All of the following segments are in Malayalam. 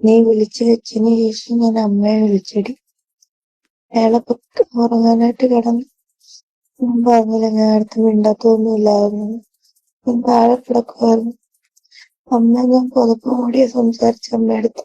നീ വിളിച്ചു വെച്ചതിന് ശേഷം ഞാൻ അമ്മയെ വിളിച്ചടി. അയാളെ പൊക്ക് ഉറങ്ങാനായിട്ട് കിടന്നു. ഞാൻ പറഞ്ഞില്ല ഞാൻ അടുത്ത് മിണ്ടാത്തൊന്നും ഇല്ലായിരുന്നു ഞാൻ താഴെ കിടക്കുമായിരുന്നു അമ്മ ഞാൻ പുതപ്പ് മൂടിയ സംസാരിച്ച അമ്മയടുത്ത്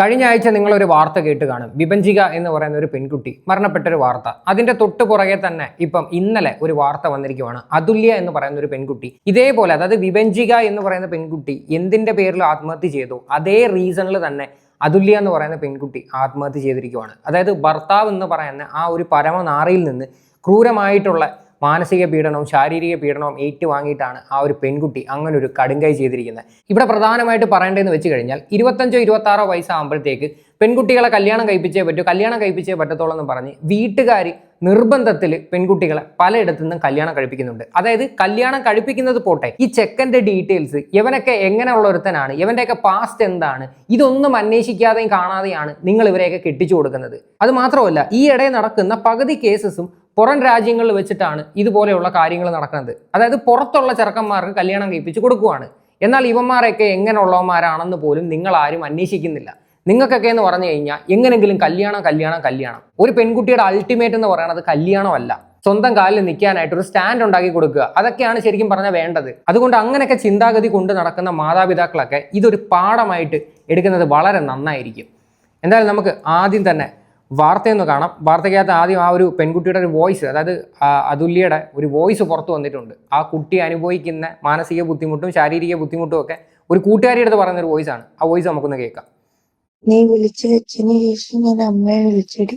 കഴിഞ്ഞ ആഴ്ച നിങ്ങളൊരു വാർത്ത കേട്ട് കാണും. വിഭജിക എന്ന് പറയുന്ന ഒരു പെൺകുട്ടി മരണപ്പെട്ട ഒരു വാർത്ത. അതിന്റെ തൊട്ട് പുറകെ തന്നെ ഇപ്പം ഇന്നലെ ഒരു വാർത്ത വന്നിരിക്കുവാണ്. അതുല്യ എന്ന് പറയുന്ന ഒരു പെൺകുട്ടി. ഇതേപോലെ അതായത് വിഭജിക എന്ന് പറയുന്ന പെൺകുട്ടി എന്തിന്റെ പേരിൽ ആത്മഹത്യ ചെയ്തു. അതേ റീസണിൽ തന്നെ അതുല്യ എന്ന് പറയുന്ന പെൺകുട്ടി ആത്മഹത്യ ചെയ്തിരിക്കുവാണ്. അതായത് ഭർത്താവ് എന്ന് പറയുന്ന ആ ഒരു പരമനാറിയിൽ നിന്ന് ക്രൂരമായിട്ടുള്ള മാനസിക പീഡനവും ശാരീരിക പീഡനവും ഏറ്റുവാങ്ങിയിട്ടാണ് ആ ഒരു പെൺകുട്ടി അങ്ങനെ ഒരു കടുങ്കൈ ചെയ്തിരിക്കുന്നത്. ഇവിടെ പ്രധാനമായിട്ട് പറയേണ്ടതെന്ന് വെച്ച് കഴിഞ്ഞാൽ ഇരുപത്തഞ്ചോ ഇരുപത്താറോ വയസ്സാകുമ്പോഴത്തേക്ക് പെൺകുട്ടികളെ കല്യാണം കഴിപ്പിച്ചേ പറ്റൂ കല്യാണം കഴിപ്പിച്ചേ പറ്റത്തുള്ളൂ എന്ന് പറഞ്ഞ് വീട്ടുകാർ നിർബന്ധത്തിൽ പെൺകുട്ടികളെ പലയിടത്തു നിന്നും കല്യാണം കഴിപ്പിക്കുന്നുണ്ട്. അതായത് കല്യാണം കഴിപ്പിക്കുന്നത് പോട്ടെ ഈ ചെക്കന്റെ ഡീറ്റെയിൽസ് ഇവനൊക്കെ എങ്ങനെയുള്ള ഒരുത്തനാണ് ഇവന്റെയൊക്കെ പാസ്റ്റ് എന്താണ് ഇതൊന്നും അന്വേഷിക്കാതെയും കാണാതെയാണ് നിങ്ങൾ ഇവരെയൊക്കെ കെട്ടിച്ചു കൊടുക്കുന്നത്. അത് മാത്രമല്ല ഈ ഇടയിൽ നടക്കുന്ന പകുതി കേസസും പുറം രാജ്യങ്ങളിൽ വെച്ചിട്ടാണ് ഇതുപോലെയുള്ള കാര്യങ്ങൾ നടക്കുന്നത്. അതായത് പുറത്തുള്ള ചെറുക്കന്മാർക്ക് കല്യാണം കഴിപ്പിച്ച് കൊടുക്കുവാണ്. എന്നാൽ ഇവന്മാരൊക്കെ എങ്ങനെയുള്ളവന്മാരാണെന്ന് പോലും നിങ്ങൾ ആരും അന്വേഷിക്കുന്നില്ല. നിങ്ങൾക്കൊക്കെ എന്ന് പറഞ്ഞു കഴിഞ്ഞാൽ എങ്ങനെങ്കിലും കല്യാണം കല്യാണം കല്യാണം. ഒരു പെൺകുട്ടിയുടെ അൾട്ടിമേറ്റ് എന്ന് പറയുന്നത് കല്യാണമല്ല. സ്വന്തം കാലിൽ നിൽക്കാനായിട്ട് ഒരു സ്റ്റാൻഡ് ഉണ്ടാക്കി കൊടുക്കുക. അതൊക്കെയാണ് ശരിക്കും പറഞ്ഞാൽ വേണ്ടത്. അതുകൊണ്ട് അങ്ങനെയൊക്കെ ചിന്താഗതി കൊണ്ട് നടക്കുന്ന മാതാപിതാക്കളൊക്കെ ഇതൊരു പാഠമായിട്ട് എടുക്കുന്നത് വളരെ നന്നായിരിക്കും. എന്തായാലും നമുക്ക് ആദ്യം തന്നെ വാർത്തയൊന്ന് കാണാം. വാർത്തയ്ക്കകത്ത് ആദ്യം ആ ഒരു പെൺകുട്ടിയുടെ ഒരു വോയിസ് അതായത് അതുല്യയുടെ ഒരു വോയിസ് പുറത്തു വന്നിട്ടുണ്ട്. ആ കുട്ടി അനുഭവിക്കുന്ന മാനസിക ബുദ്ധിമുട്ടും ശാരീരിക ബുദ്ധിമുട്ടും ഒക്കെ ഒരു കൂട്ടുകാരിയുടെ അടുത്ത് പറയുന്ന ഒരു വോയിസ് ആണ്. ആ വോയിസ് നമുക്കൊന്ന് കേൾക്കാം. നീ വിളിച്ചു വെച്ചതിന് ശേഷം ഞാൻ അമ്മയെ വിളിച്ചടി.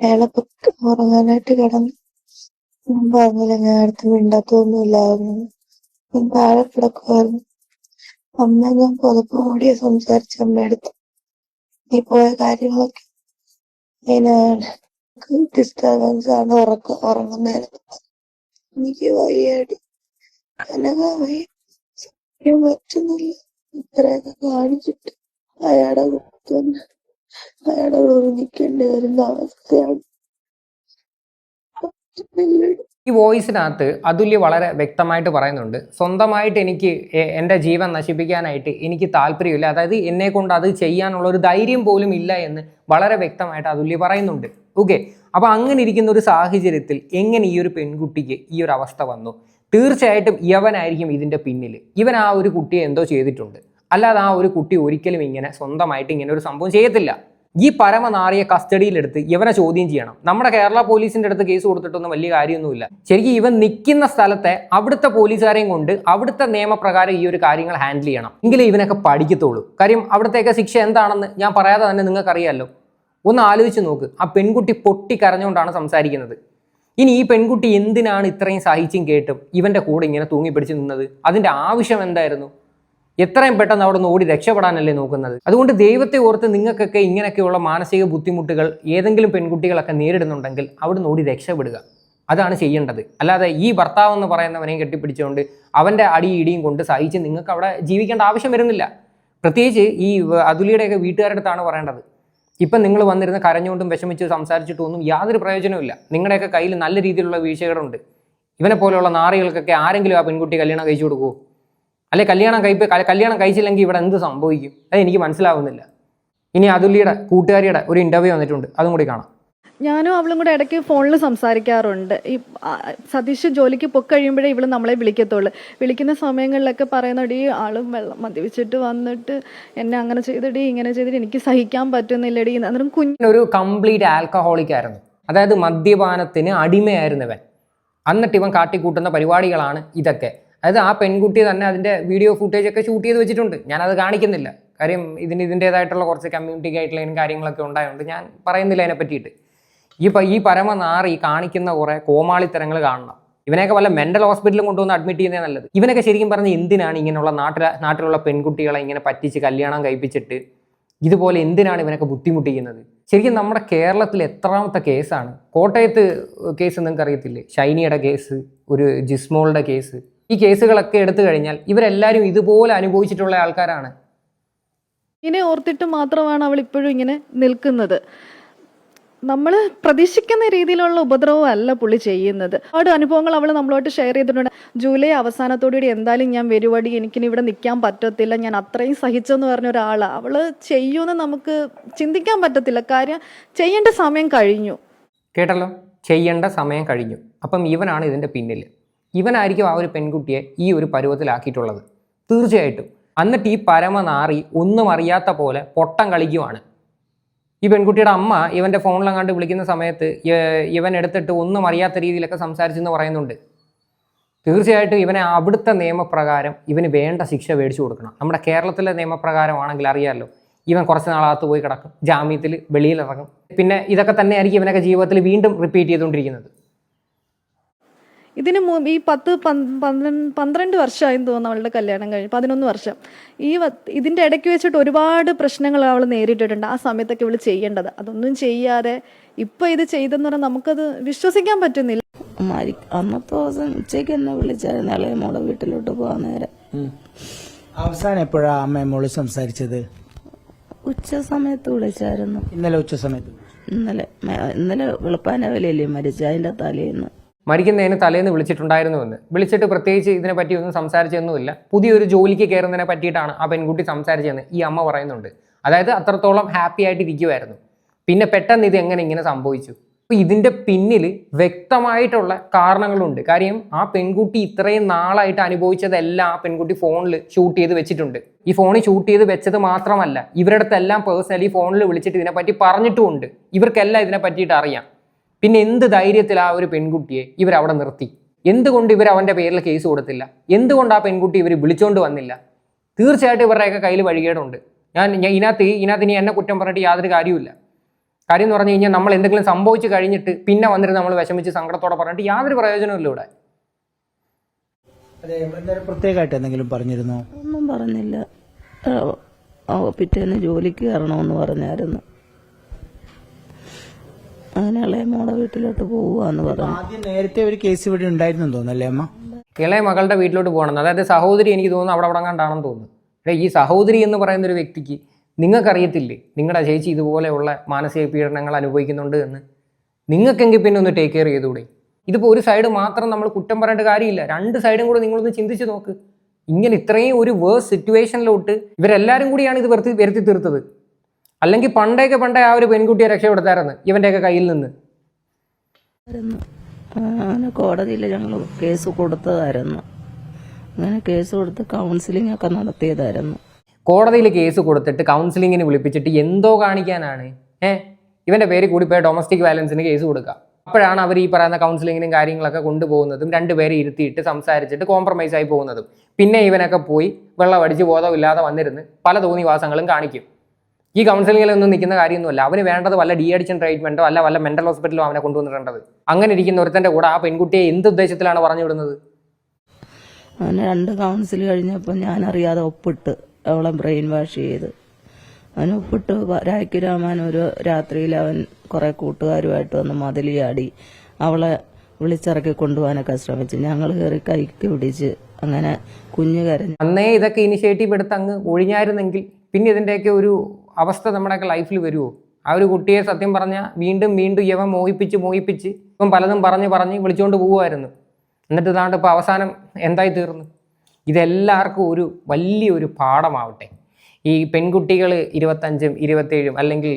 അയാളെ ഉറങ്ങാനായിട്ട് കിടന്നു. ഞാൻ പറഞ്ഞില്ല ഞാൻ അടുത്ത് മിണ്ടാത്തൊന്നും ഇല്ലായിരുന്നു ഞാൻ താഴെ കിടക്കുമായിരുന്നു അമ്മ ഞാൻ പുതപ്പ് മൂടിയ സംസാരിച്ച അമ്മയെടുത്ത് നീ പോയ കാര്യങ്ങളൊക്കെ അതിനാണ് ഡിസ്റ്റർബൻസ് ആണ് ഉറക്ക ഉറങ്ങുന്നതിന് എനിക്ക് വയ്യാടി. കനക വയ്യ. പറ്റുന്നില്ല. ഇത്രയൊക്കെ കാണിച്ചിട്ട് അയാളുടെ കൂടെ അയാളെ അയാളുടെ വരുന്ന അവസ്ഥയാണ്. ഈ വോയിസിനകത്ത് അതുല്യ വളരെ വ്യക്തമായിട്ട് പറയുന്നുണ്ട്. സ്വന്തമായിട്ട് എനിക്ക് എന്റെ ജീവൻ നശിപ്പിക്കാനായിട്ട് എനിക്ക് താല്പര്യമില്ല. അതായത് എന്നെ കൊണ്ട് അത് ചെയ്യാനുള്ള ഒരു ധൈര്യം പോലും ഇല്ല എന്ന് വളരെ വ്യക്തമായിട്ട് അതുല്യ പറയുന്നുണ്ട്. ഓക്കെ. അപ്പോൾ അങ്ങനെ ഇരിക്കുന്ന ഒരു സാഹചര്യത്തിൽ എങ്ങനെ ഈ ഒരു പെൺകുട്ടിക്ക് ഈ ഒരു അവസ്ഥ വന്നു? തീർച്ചയായിട്ടും യവനായിരിക്കും ഇതിന്റെ പിന്നിൽ ഇവൻ ആ ഒരു കുട്ടിയെ എന്തോ ചെയ്തിട്ടുണ്ട്. അല്ലാതെ ആ ഒരു കുട്ടി ഒരിക്കലും ഇങ്ങനെ സ്വന്തമായിട്ട് ഇങ്ങനെ ഒരു സംഭവം ചെയ്യത്തില്ല. ഈ പരമനാറിയെ കസ്റ്റഡിയിലെടുത്ത് ഇവനെ ചോദ്യം ചെയ്യണം. നമ്മുടെ കേരള പോലീസിന്റെ അടുത്ത് കേസ് കൊടുത്തിട്ടൊന്നും വലിയ കാര്യമൊന്നുമില്ല. ശരിക്കും ഇവൻ നിൽക്കുന്ന സ്ഥലത്തെ അവിടുത്തെ പോലീസുകാരെയും കൊണ്ട് അവിടുത്തെ നിയമപ്രകാരം ഈ ഒരു കാര്യങ്ങൾ ഹാൻഡിൽ ചെയ്യണം. എങ്കിലേ ഇവനൊക്കെ പഠിക്കത്തുള്ളൂ. കാര്യം അവിടത്തേക്ക് ശിക്ഷ എന്താണെന്ന് ഞാൻ പറയാതെ തന്നെ നിങ്ങൾക്കറിയാമല്ലോ ഒന്ന് ആലോചിച്ച് നോക്ക്. ആ പെൺകുട്ടി പൊട്ടി കരഞ്ഞുകൊണ്ടാണ് സംസാരിക്കുന്നത്. ഇനി ഈ പെൺകുട്ടി എന്തിനാണ് ഇത്രയും സഹിച്ചും കേട്ടും ഇവന്റെ കൂടെ ഇങ്ങനെ തൂങ്ങിപ്പിടിച്ച് നിന്നത്? അതിന്റെ ആവശ്യം എന്തായിരുന്നു? എത്രയും പെട്ടെന്ന് അവിടെ നിന്ന് ഓടി രക്ഷപ്പെടാനല്ലേ നോക്കുന്നത്? അതുകൊണ്ട് ദൈവത്തെ ഓർത്ത് നിങ്ങൾക്കൊക്കെ ഇങ്ങനെയൊക്കെയുള്ള മാനസിക ബുദ്ധിമുട്ടുകൾ ഏതെങ്കിലും പെൺകുട്ടികളൊക്കെ നേരിടുന്നുണ്ടെങ്കിൽ അവിടെ നിന്ന് ഓടി രക്ഷപ്പെടുക. അതാണ് ചെയ്യേണ്ടത്. അല്ലാതെ ഈ ഭർത്താവ് എന്ന് പറയുന്നവനെയും കെട്ടിപ്പിടിച്ചുകൊണ്ട് അവന്റെ അടി ഇടിയും കൊണ്ട് സഹിച്ച് നിങ്ങൾക്ക് അവിടെ ജീവിക്കേണ്ട ആവശ്യം വരുന്നില്ല. പ്രത്യേകിച്ച് ഈ അതുലിയുടെയൊക്കെ വീട്ടുകാരുടെ അടുത്താണ് പറയേണ്ടത്. ഇപ്പം നിങ്ങൾ വന്നിരുന്ന് കരഞ്ഞുകൊണ്ടും വിഷമിച്ച് സംസാരിച്ചിട്ടും ഒന്നും യാതൊരു പ്രയോജനവുമില്ല നിങ്ങളുടെയൊക്കെ കയ്യിൽ നല്ല രീതിയിലുള്ള വീഴ്ചകളുണ്ട്. ഇവനെ പോലെയുള്ള നാറികൾക്കൊക്കെ ആരെങ്കിലും ആ പെൺകുട്ടി കല്യാണം കഴിച്ചു കൊടുക്കുമോ അല്ലെ കല്യാണം കഴിപ്പ് കല്യാണം കഴിച്ചില്ലെങ്കിൽ ഇവിടെ എന്ത് സംഭവിക്കും? അത് എനിക്ക് മനസ്സിലാവുന്നില്ല. ഇനി അതുല്യയുടെ കൂട്ടുകാരിയുടെ ഒരു ഇന്റർവ്യൂ വന്നിട്ടുണ്ട്. അതും കൂടി കാണാം. ഞാനും അവളും കൂടെ ഇടയ്ക്ക് ഫോണിൽ സംസാരിക്കാറുണ്ട്. ഈ സതീഷ് ജോലിക്ക് പൊക്കഴിയുമ്പോഴേ ഇവൾ നമ്മളെ വിളിക്കത്തുള്ളൂ. വിളിക്കുന്ന സമയങ്ങളിലൊക്കെ പറയുന്നടി ആളും വെള്ളം മദ്യപിച്ചിട്ട് വന്നിട്ട് എന്നെ അങ്ങനെ ചെയ്തിടി ഇങ്ങനെ ചെയ്തിട്ട് എനിക്ക് സഹിക്കാൻ പറ്റുന്നില്ലടി എന്ന്. അന്നേരം കുഞ്ഞൊരു കംപ്ലീറ്റ് ആൽക്കഹോളിക് ആയിരുന്നു. അതായത് മദ്യപാനത്തിന് അടിമയായിരുന്നു ഇവൻ എന്നിട്ട് ഇവൻ കാട്ടിക്കൂട്ടുന്ന പരിപാടികളാണ് ഇതൊക്കെ. അതായത് ആ പെൺകുട്ടി തന്നെ അതിന്റെ വീഡിയോ ഫുട്ടേജ് ഒക്കെ ഷൂട്ട് ചെയ്ത് വെച്ചിട്ടുണ്ട്. ഞാനത് കാണിക്കുന്നില്ല. കാര്യം ഇതിന് ഇതിന്റേതായിട്ടുള്ള കുറച്ച് കമ്മ്യൂണിറ്റി ഗൈഡ് ലൈനും കാര്യങ്ങളൊക്കെ ഉണ്ടായതുകൊണ്ട് ഞാൻ പറയുന്നില്ല അതിനെ പറ്റിയിട്ട്. ഈ ഈ പരമനാറി കാണിക്കുന്ന കുറേ കോമാളിത്തരങ്ങൾ കാണണം. ഇവനെയൊക്കെ വല്ല മെന്റൽ ഹോസ്പിറ്റലിൽ കൊണ്ടുവന്ന് അഡ്മിറ്റ് ചെയ്യുന്നേ നല്ലത്. ഇവനൊക്കെ ശരിക്കും പറഞ്ഞ് എന്തിനാണ് ഇങ്ങനെയുള്ള നാട്ടിലെ നാട്ടിലുള്ള പെൺകുട്ടികളെ ഇങ്ങനെ പറ്റിച്ച് കല്യാണം കഴിപ്പിച്ചിട്ട് ഇതുപോലെ എന്തിനാണ് ഇവനൊക്കെ ബുദ്ധിമുട്ടിക്കുന്നത്? ശരിക്കും നമ്മുടെ കേരളത്തിൽ എത്രാമത്തെ കേസാണ്? കോട്ടയത്ത് കേസ് നിങ്ങൾക്ക് അറിയത്തില്ലേ ഷൈനിയുടെ കേസ് ഒരു ജിസ്മോളുടെ കേസ്. ഈ കേസുകളൊക്കെ എടുത്തു കഴിഞ്ഞാൽ ഇവരെല്ലാവരും ഇതുപോലെ അനുഭവിച്ചിട്ടുള്ള ആൾക്കാരാണ്. ഇങ്ങനെ ഓർത്തിട്ട് മാത്രമാണ് അവൾ ഇപ്പോഴും ഇങ്ങനെ നിൽക്കുന്നത്. നമ്മൾ പ്രതീക്ഷിക്കുന്ന രീതിയിലുള്ള ഉപദ്രവം അല്ല പുള്ളി ചെയ്യുന്നത്. ഒരുപാട് അനുഭവങ്ങൾ അവൾ നമ്മളോട്ട് ഷെയർ ചെയ്തിട്ടുണ്ട്. ജൂലൈ അവസാനത്തോടുകൂടി എന്തായാലും ഞാൻ വരുവടി എനിക്കിനി ഇവിടെ നിൽക്കാൻ പറ്റത്തില്ല ഞാൻ അത്രയും സഹിച്ചെന്ന് പറഞ്ഞ ഒരാളാണ് അവൾ ചെയ്യുമെന്ന് നമുക്ക് ചിന്തിക്കാൻ പറ്റത്തില്ല. കാര്യം ചെയ്യേണ്ട സമയം കഴിഞ്ഞു. കേട്ടല്ലോ? ചെയ്യേണ്ട സമയം കഴിഞ്ഞു. അപ്പം ഇവനാണ് ഇതിന്റെ പിന്നിൽ ഇവനായിരിക്കും ആ ഒരു പെൺകുട്ടിയെ ഈ ഒരു പരുവത്തിലാക്കിയിട്ടുള്ളത്. തീർച്ചയായിട്ടും. എന്നിട്ട് ഈ പരമനാറി ഒന്നും അറിയാത്ത പോലെ പൊട്ടം കളിക്കുവാണ്. ഈ പെൺകുട്ടിയുടെ അമ്മ ഇവന്റെ ഫോണിലങ്ങാണ്ട് വിളിക്കുന്ന സമയത്ത് ഇവൻ എടുത്തിട്ട് ഒന്നും അറിയാത്ത രീതിയിലൊക്കെ സംസാരിച്ചെന്ന് പറയുന്നുണ്ട്. തീർച്ചയായിട്ടും ഇവനെ അവിടുത്തെ നിയമപ്രകാരം ഇവന് വേണ്ട ശിക്ഷ മേടിച്ചു കൊടുക്കണം. നമ്മുടെ കേരളത്തിലെ നിയമപ്രകാരമാണെങ്കിൽ അറിയാമല്ലോ ഇവൻ കുറച്ച് നാളകത്ത് പോയി കിടക്കും ജാമ്യത്തിൽ വെളിയിലിറങ്ങും. പിന്നെ ഇതൊക്കെ തന്നെയായിരിക്കും ഇവനൊക്കെ ജീവിതത്തിൽ വീണ്ടും റിപ്പീറ്റ് ചെയ്തുകൊണ്ടിരിക്കുന്നത്. ഇതിന് മു ഈ പത്ത് പന്ത് പന്ത്രണ്ട് വർഷമായെന്ന് തോന്നുന്നു അവളുടെ കല്യാണം കഴിഞ്ഞ് പതിനൊന്ന് വർഷം. ഈ ഇതിന്റെ ഇടയ്ക്ക് വെച്ചിട്ട് ഒരുപാട് പ്രശ്നങ്ങൾ അവൾ നേരിട്ടിട്ടുണ്ട് ആ സമയത്തൊക്കെ ഇവൾ ചെയ്യേണ്ടത്. അതൊന്നും ചെയ്യാതെ ഇപ്പം ഇത് ചെയ്തെന്ന് പറഞ്ഞാൽ നമുക്കത് വിശ്വസിക്കാൻ പറ്റുന്നില്ല. അന്നത്തെ ദിവസം ഉച്ചയ്ക്ക് എന്നെ വിളിച്ചായിരുന്നു. ഇളയ മോളെ വീട്ടിലോട്ട് പോകാൻ നേരെ. അവസാനം എപ്പോഴാ അമ്മ മോൾ സംസാരിച്ചത്? ഉച്ച സമയത്ത് വിളിച്ചായിരുന്നു. ഇന്നലെ ഉച്ച സമയത്ത് ഇന്നലെ ഇന്നലെ വെളുപ്പാനവലല്ലേ മരിച്ച? അതിന്റെ തലേന്ന്. മരിക്കുന്നതിന് തലേന്ന് വിളിച്ചിട്ടുണ്ടായിരുന്നുവെന്ന്. വിളിച്ചിട്ട് പ്രത്യേകിച്ച് ഇതിനെ പറ്റി ഒന്നും സംസാരിച്ചൊന്നുമില്ല. പുതിയൊരു ജോലിക്ക് കയറുന്നതിനെ പറ്റിയിട്ടാണ് ആ പെൺകുട്ടി സംസാരിച്ചതെന്ന് ഈ അമ്മ പറയുന്നുണ്ട്. അതായത് അത്രത്തോളം ഹാപ്പി ആയിട്ട് ഇരിക്കുമായിരുന്നു പിന്നെ പെട്ടെന്ന് ഇത് എങ്ങനെ ഇങ്ങനെ സംഭവിച്ചു? അപ്പോൾ ഇതിന്റെ പിന്നിൽ വ്യക്തമായിട്ടുള്ള കാരണങ്ങളുണ്ട്. കാര്യം ആ പെൺകുട്ടി ഇത്രയും നാളായിട്ട് അനുഭവിച്ചതെല്ലാം ആ പെൺകുട്ടി ഫോണിൽ ഷൂട്ട് ചെയ്ത് വെച്ചിട്ടുണ്ട്. ഈ ഫോണിൽ ഷൂട്ട് ചെയ്ത് വെച്ചത് മാത്രമല്ല ഇവരുടെ അടുത്തെല്ലാം പേഴ്സണലി ഫോണിൽ വിളിച്ചിട്ട് ഇതിനെപ്പറ്റി പറഞ്ഞിട്ടുമുണ്ട്. ഇവർക്കെല്ലാം ഇതിനെ പറ്റിയിട്ട് അറിയാം. പിന്നെ എന്ത് ധൈര്യത്തിൽ ആ ഒരു പെൺകുട്ടിയെ ഇവരവിടെ നിർത്തി? എന്തുകൊണ്ട് ഇവർ അവന്റെ പേരിൽ കേസ് കൊടുത്തില്ല? എന്തുകൊണ്ട് ആ പെൺകുട്ടി ഇവർ വിളിച്ചോണ്ട് വന്നില്ല? തീർച്ചയായിട്ടും ഇവരുടെയൊക്കെ കയ്യിൽ വഴികേടുണ്ട്. ഞാൻ ഇതിനകത്ത് ഇതിനകത്ത് ഇനി എന്നെ കുറ്റം പറഞ്ഞിട്ട് യാതൊരു കാര്യമില്ല കാര്യം എന്ന് പറഞ്ഞു കഴിഞ്ഞാൽ നമ്മൾ എന്തെങ്കിലും സംഭവിച്ചു കഴിഞ്ഞിട്ട് പിന്നെ വന്നിട്ട് നമ്മൾ വിഷമിച്ച് സങ്കടത്തോടെ പറഞ്ഞിട്ട് യാതൊരു പ്രയോജനമില്ല ഇവിടെ. പ്രത്യേകമായിട്ട് എന്തെങ്കിലും പറഞ്ഞിരുന്നോ? ഒന്നും പറഞ്ഞില്ല. പിറ്റേന്ന് ജോലിക്ക് കയറണമെന്ന് പറഞ്ഞായിരുന്നു. അങ്ങനെ ഇളയ മോളെ വീട്ടിലോട്ട് പോവാന്ന് പറഞ്ഞു. ആദ്യം നേരത്തെ ഒരു കേസ് ഇവിടെ ഉണ്ടായിരുന്നു തോന്നല്ലേ അമ്മ? ഇളയ മകളുടെ വീട്ടിലോട്ട് പോകണം. അതായത് സഹോദരി എനിക്ക് തോന്നുന്നു അവിടെ അവിടെ കണ്ടാണെന്ന് തോന്നുന്നു. പക്ഷേ ഈ സഹോദരി എന്ന് പറയുന്ന ഒരു വ്യക്തിക്ക് നിങ്ങൾക്കറിയത്തില്ലേ? നിങ്ങളുടെ ചേച്ചി ഇതുപോലെയുള്ള മാനസിക പീഡനങ്ങൾ അനുഭവിക്കുന്നുണ്ട് എന്ന്. നിങ്ങൾക്കെങ്കിൽ പിന്നെ ഒന്ന് ടേക്ക് കെയർ ചെയ്തുകൂടെ? ഇതിപ്പോൾ ഒരു സൈഡ് മാത്രം നമ്മൾ കുറ്റം പറയേണ്ട കാര്യമില്ല. രണ്ട് സൈഡും കൂടെ നിങ്ങളൊന്ന് ചിന്തിച്ച് നോക്ക്. ഇങ്ങനെ ഇത്രയും ഒരു വേഴ്സ് സിറ്റുവേഷനിലോട്ട് ഇവരെല്ലാവരും കൂടിയാണ് ഇത് വരുത്തി വരുത്തി തീർത്തത്. അല്ലെങ്കിൽ പണ്ടേക്ക് പണ്ടേ ആ ഒരു പെൺകുട്ടിയെ രക്ഷപ്പെടുത്തായിരുന്നു ഇവന്റെയൊക്കെ കയ്യിൽ നിന്ന്. അങ്ങനെ കോടതിയിൽ ഞങ്ങൾ കേസ് കൊടുത്തതായിരുന്നു. അങ്ങനെ കേസ് കൊടുത്ത് കൗൺസിലിംഗ് ഒക്കെ നടത്തിയതായിരുന്നു. കോടതിയിൽ കേസ് കൊടുത്തിട്ട് കൗൺസിലിങ്ങിന് വിളിപ്പിച്ചിട്ട് എന്തോ കാണിക്കാനാണ്. ഏ? ഇവന്റെ പേര് കൂടി പോയ ഡൊമസ്റ്റിക് വയലൻസിന് കേസ് കൊടുക്കുക അപ്പോഴാണ് അവർ ഈ പറയുന്ന കൗൺസിലിങ്ങിനും കാര്യങ്ങളൊക്കെ കൊണ്ടുപോകുന്നതും രണ്ടുപേരെ ഇരുത്തിയിട്ട് സംസാരിച്ചിട്ട് കോംപ്രമൈസ് ആയി പോകുന്നതും. പിന്നെ ഇവനൊക്കെ പോയി വെള്ളം അടിച്ച് ബോധമില്ലാതെ വന്നിരുന്ന് പല തോന്നിവാസങ്ങളും കാണിക്കും. ഈ കൗൺസിലിങ്ങിലൊന്നും നിൽക്കുന്ന കാര്യമൊന്നുമല്ല. അവന് വേണ്ടത് വല്ല ഡി അഡിക്ഷൻ ട്രീറ്റ്മെന്റോ അല്ല വല്ല മെന്റൽ ഹോസ്പിറ്റലോ അവനെ കൊണ്ടുവന്നിട്ടുണ്ടത് അങ്ങനെ ഇരിക്കുന്ന ഒരുത്തന്റെ കൂടെ ആ പെൺകുട്ടിയെ എന്ത് ഉദ്ദേശത്തിലാണ് പറഞ്ഞു വിടുന്നത്? അങ്ങനെ രണ്ട് കൗൺസിൽ കഴിഞ്ഞപ്പോൾ ഞാൻ അറിയാതെ ഒപ്പിട്ട് അവളെ ബ്രെയിൻ വാഷ് ചെയ്ത്. അവൻ ഒപ്പിട്ട് രാഖി രാമാൻ ഒരു രാത്രിയിൽ അവൻ കുറെ കൂട്ടുകാരുമായിട്ട് വന്ന് മതിലിയാടി അവളെ വിളിച്ചിറക്കി കൊണ്ടുപോകാനൊക്കെ ശ്രമിച്ചു. ഞങ്ങൾ കയറി കൈക്ക് പിടിച്ച് അങ്ങനെ കുഞ്ഞു കരഞ്ഞു അന്നേ ഇതൊക്കെ ഇനിഷ്യേറ്റീവ് എടുത്ത് അങ്ങ് ഒഴിഞ്ഞായിരുന്നെങ്കിൽ പിന്നെ ഇതിന്റെയൊക്കെ ഒരു അവസ്ഥ നമ്മുടെയൊക്കെ ലൈഫിൽ വരുമോ ആ ഒരു കുട്ടിയെ സത്യം പറഞ്ഞാൽ വീണ്ടും വീണ്ടും ഇവൻ മോഹിപ്പിച്ച് മോഹിപ്പിച്ച് ഇപ്പം പലതും പറഞ്ഞ് പറഞ്ഞ് വിളിച്ചുകൊണ്ട് പോകുമായിരുന്നു എന്നിട്ട് ഇതാണ്ട് ഇപ്പോൾ അവസാനം എന്തായി തീർന്നു? ഇതെല്ലാവർക്കും ഒരു വലിയൊരു പാഠമാവട്ടെ. ഈ പെൺകുട്ടികൾ ഇരുപത്തഞ്ചും ഇരുപത്തേഴും അല്ലെങ്കിൽ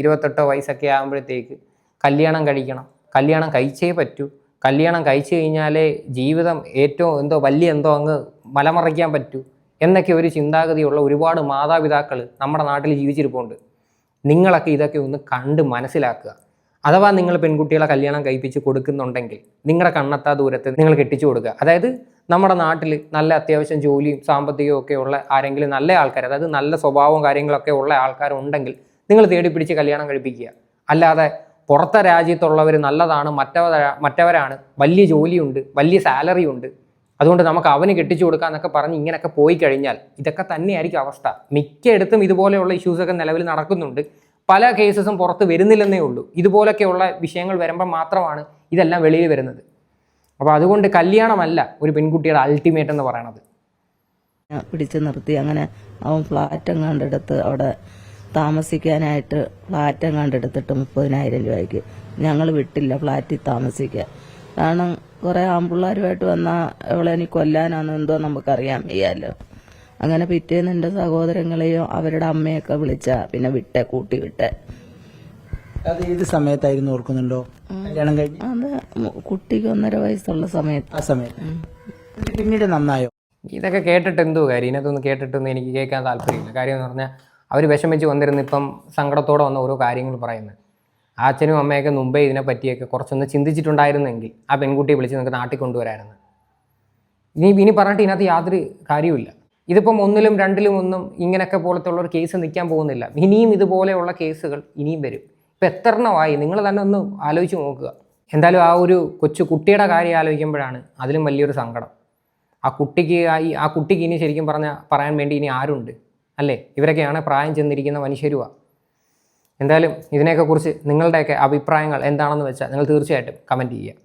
ഇരുപത്തെട്ടോ വയസ്സൊക്കെ ആകുമ്പോഴത്തേക്ക് കല്യാണം കഴിക്കണം. കല്യാണം കഴിച്ചേ പറ്റൂ. കല്യാണം കഴിച്ചു കഴിഞ്ഞാലേ ജീവിതം ഏറ്റവും എന്തോ വലിയ എന്തോ അങ്ങ് മലമറിക്കാൻ പറ്റൂ. എന്നൊക്കെ ഒരു ചിന്താഗതിയുള്ള ഒരുപാട് മാതാപിതാക്കൾ നമ്മുടെ നാട്ടിൽ ജീവിച്ചിരിപ്പുണ്ട്. നിങ്ങളൊക്കെ ഇതൊക്കെ ഒന്ന് കണ്ട് മനസ്സിലാക്കുക. അഥവാ നിങ്ങൾ പെൺകുട്ടികളെ കല്യാണം കഴിപ്പിച്ച് കൊടുക്കുന്നുണ്ടെങ്കിൽ നിങ്ങളുടെ കണ്ണെത്താ ദൂരത്ത് നിങ്ങൾ കെട്ടിച്ചു കൊടുക്കുക. അതായത് നമ്മുടെ നാട്ടിൽ നല്ല അത്യാവശ്യം ജോലിയും സാമ്പത്തികവും ഒക്കെ ഉള്ള ആരെങ്കിലും നല്ല ആൾക്കാർ അതായത് നല്ല സ്വഭാവവും കാര്യങ്ങളൊക്കെ ഉള്ള ആൾക്കാരുണ്ടെങ്കിൽ നിങ്ങൾ തേടി പിടിച്ച് കല്യാണം കഴിപ്പിക്കുക. അല്ലാതെ പുറത്തെ രാജ്യത്തുള്ളവർ നല്ലതാണ് മറ്റവരാ മറ്റവരാണ് വലിയ ജോലിയുണ്ട് വലിയ സാലറി ഉണ്ട് അതുകൊണ്ട് നമുക്ക് അവന് കെട്ടിച്ചു കൊടുക്കാന്നൊക്കെ പറഞ്ഞ് ഇങ്ങനെയൊക്കെ പോയി കഴിഞ്ഞാൽ ഇതൊക്കെ തന്നെയായിരിക്കും അവസ്ഥ. മിക്കയിടത്തും ഇതുപോലെയുള്ള ഇഷ്യൂസൊക്കെ നിലവിൽ നടക്കുന്നുണ്ട്. പല കേസസും പുറത്ത് വരുന്നില്ലെന്നേ ഉള്ളൂ. ഇതുപോലൊക്കെയുള്ള വിഷയങ്ങൾ വരുമ്പോൾ മാത്രമാണ് ഇതെല്ലാം വെളിയിൽ വരുന്നത്. അപ്പോൾ അതുകൊണ്ട് കല്യാണമല്ല ഒരു പെൺകുട്ടിയുടെ അൾട്ടിമേറ്റ് എന്ന് പറയണത്. പിടിച്ചു നിർത്തി. അങ്ങനെ അവൻ ഫ്ലാറ്റ് കണ്ടെടുത്ത് അവിടെ താമസിക്കാനായിട്ട് ഫ്ലാറ്റ് കണ്ടെടുത്തിട്ട് മുപ്പതിനായിരം രൂപയ്ക്ക് ഞങ്ങൾ വിട്ടില്ല ഫ്ലാറ്റിൽ താമസിക്കാൻ. കാരണം കുറെ ആമ്പിള്ളാരുമായിട്ട് വന്നാൽ അവളെ ഇനി കൊല്ലാനാന്ന് എന്തോ നമുക്കറിയാൻ വയ്യാലോ. അങ്ങനെ പിറ്റേന്ന് എന്റെ സഹോദരങ്ങളെയോ അവരുടെ അമ്മയൊക്കെ വിളിച്ച പിന്നെ വിട്ടെ കൂട്ടി വിട്ടെ. അത് ഏത് സമയത്തായിരുന്നു ഓർക്കുന്നുണ്ടോ? കല്യാണം കഴിഞ്ഞ്? അത് കുട്ടിക്ക് ഒന്നര വയസ്സുള്ള സമയത്ത്. ആ സമയത്ത്. പിന്നീട് നന്നായോ? ഇതൊക്കെ കേട്ടിട്ട് എന്തോ കാര്യം? ഇതിനകത്തൊന്നും കേട്ടിട്ടൊന്നും എനിക്ക് കേൾക്കാൻ താല്പര്യമില്ല. കാര്യം എന്ന് പറഞ്ഞാൽ അവർ വിഷമിച്ച് വന്നിരുന്ന് ഇപ്പം സങ്കടത്തോടെ വന്ന ഓരോ കാര്യങ്ങൾ പറയുന്നത്. അച്ഛനും അമ്മയൊക്കെ മുമ്പേ ഇതിനെ പറ്റിയൊക്കെ കുറച്ചൊന്ന് ചിന്തിച്ചിട്ടുണ്ടായിരുന്നെങ്കിൽ ആ പെൺകുട്ടിയെ വിളിച്ച് നിങ്ങൾക്ക് നാട്ടിൽ കൊണ്ടുവരായിരുന്നു ഇനി ഇനി പറഞ്ഞിട്ട് ഇതിനകത്ത് യാതൊരു കാര്യവുമില്ല. ഇതിപ്പം ഒന്നിലും രണ്ടിലും ഒന്നും ഇങ്ങനെയൊക്കെ പോലത്തെ ഉള്ള ഒരു കേസ് നിൽക്കാൻ പോകുന്നില്ല. ഇനിയും ഇതുപോലെയുള്ള കേസുകൾ ഇനിയും വരും. ഇപ്പം എത്രണമായി നിങ്ങൾ തന്നെ ഒന്ന് ആലോചിച്ച് നോക്കുക. എന്തായാലും ആ ഒരു കൊച്ചു കുട്ടിയുടെ കാര്യം ആലോചിക്കുമ്പോഴാണ് അതിലും വലിയൊരു സങ്കടം. ആ കുട്ടിക്ക് ഈ ആ കുട്ടിക്ക് ഇനി ശരിക്കും പറഞ്ഞ പറയാൻ വേണ്ടി ഇനി ആരുണ്ട്? അല്ലേ? ഇവരൊക്കെയാണ് പ്രായം ചെന്നിരിക്കുന്ന മനുഷ്യരുവാ. എന്തായാലും ഇതിനെയൊക്കെ കുറിച്ച് നിങ്ങളുടെയൊക്കെ അഭിപ്രായങ്ങൾ എന്താണെന്ന് വെച്ചാൽ നിങ്ങൾ തീർച്ചയായിട്ടും കമന്റ് ചെയ്യുക.